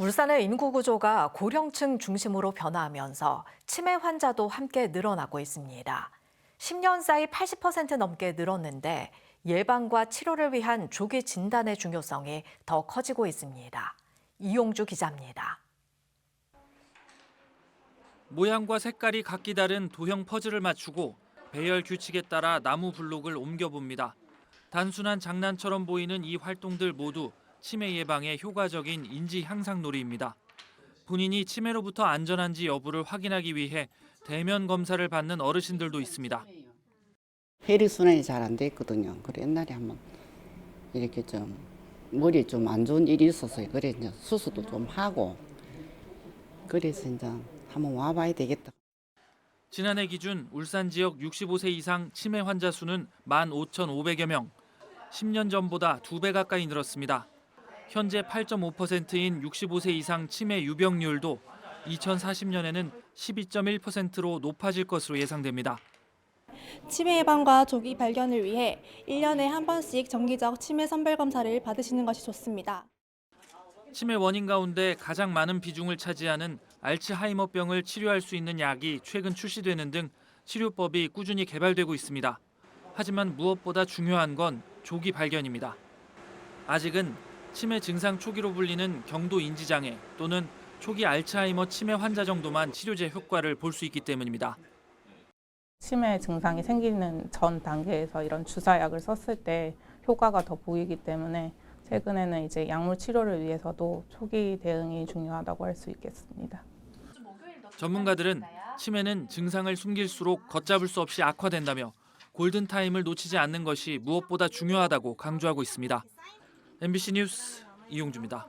울산의 인구 구조가 고령층 중심으로 변화하면서 치매 환자도 함께 늘어나고 있습니다. 10년 사이 80% 넘게 늘었는데 예방과 치료를 위한 조기 진단의 중요성이 더 커지고 있습니다. 이용주 기자입니다. 모양과 색깔이 각기 다른 도형 퍼즐을 맞추고 배열 규칙에 따라 나무 블록을 옮겨봅니다. 단순한 장난처럼 보이는 이 활동들 모두 치매 예방에 효과적인 인지 향상 놀이입니다. 본인이 치매로부터 안전한지 여부를 확인하기 위해 대면 검사를 받는 어르신들도 있습니다. 혈액 순환이 잘 안 돼 있거든요. 그래 옛날에 한번 이렇게 좀 머리에 좀안 좋은 일이 있어서 그래 이제 수술도 좀 하고 그래서 이제 한번 와봐야 되겠다. 지난해 기준 울산 지역 65세 이상 치매 환자 수는 15,500여 명. 10년 전보다 두 배 가까이 늘었습니다. 현재 8.5%인 65세 이상 치매 유병률도 2040년에는 12.1%로 높아질 것으로 예상됩니다. 치매 예방과 조기 발견을 위해 1년에 한 번씩 정기적 치매 선별 검사를 받으시는 것이 좋습니다. 치매 원인 가운데 가장 많은 비중을 차지하는 알츠하이머병을 치료할 수 있는 약이 최근 출시되는 등 치료법이 꾸준히 개발되고 있습니다. 하지만 무엇보다 중요한 건 조기 발견입니다. 아직은 치매 증상 초기로 불리는 경도 인지 장애 또는 초기 알츠하이머 치매 환자 정도만 치료제 효과를 볼 수 있기 때문입니다. 치매 증상이 생기는 전 단계에서 이런 주사약을 썼을 때 효과가 더 보이기 때문에 최근에는 이제 약물 치료를 위해서도 초기 대응이 중요하다고 할 수 있겠습니다. 전문가들은 치매는 증상을 숨길수록 걷잡을 수 없이 악화된다며 골든 타임을 놓치지 않는 것이 무엇보다 중요하다고 강조하고 있습니다. MBC 뉴스 이용주입니다.